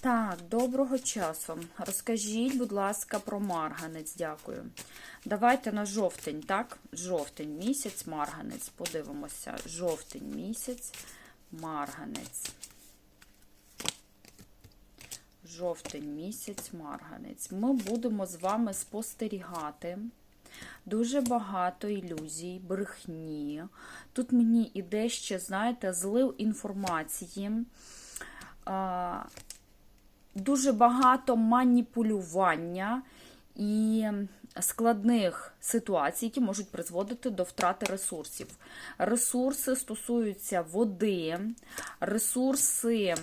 Так, доброго часу. Розкажіть, будь ласка, про марганець. Дякую. Давайте на жовтень, так? Жовтень місяць, марганець. Подивимося. Жовтень місяць, марганець. Жовтень місяць, марганець. Ми будемо з вами спостерігати. Дуже багато ілюзій, брехні. Тут мені іде ще, знаєте, злив інформації. Дуже багато маніпулювання і складних ситуацій, які можуть призводити до втрати ресурсів. Ресурси стосуються води, ресурси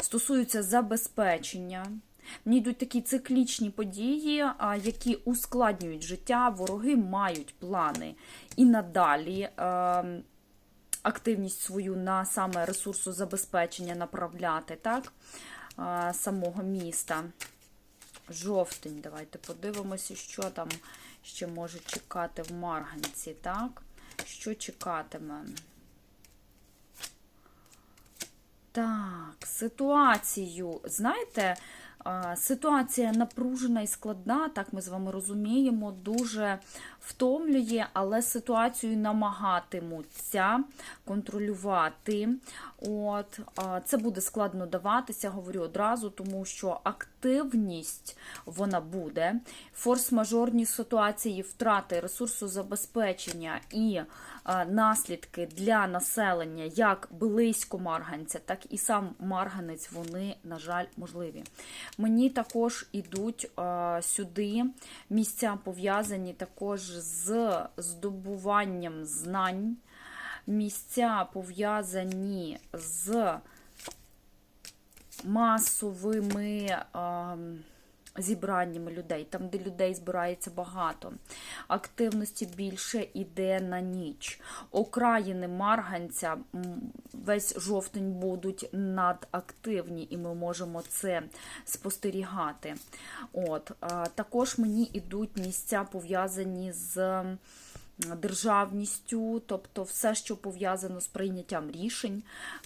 стосуються забезпечення. Мені йдуть такі циклічні події, які ускладнюють життя. Вороги мають плани і надалі. Активність свою на саме ресурсозабезпечення направляти, так? самого міста. Жовтень, давайте подивимося, що там ще може чекати в Марганці, так? Що чекатиме? Так, ситуацію, знаєте, ситуація напружена і складна, так ми з вами розуміємо, дуже втомлює, але ситуацію намагатимуться контролювати. От, Це буде складно даватися, говорю одразу, тому що активність вона буде. Форс-мажорні ситуації, втрати ресурсозабезпечення і наслідки для населення, як близько марганця, так і сам марганець, вони, на жаль, можливі. Мені також ідуть а, сюди місця пов'язані також з здобуванням знань, місця пов'язані з масовими. А, Зібраннями людей, там, де людей збирається багато. Активності більше іде на ніч. Окраїни марганця весь жовтень будуть надактивні, і ми можемо це спостерігати. От, Також мені йдуть місця пов'язані з державністю, тобто все, що пов'язано з прийняттям рішень,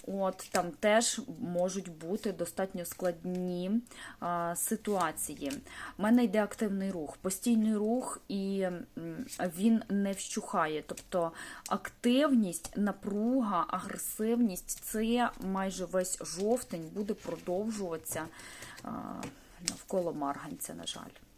от там теж можуть бути достатньо складні а, ситуації. У мене йде активний рух, постійний рух, і він не вщухає. Тобто активність, напруга, агресивність це майже весь жовтень буде продовжуватися а, навколо марганця, на жаль.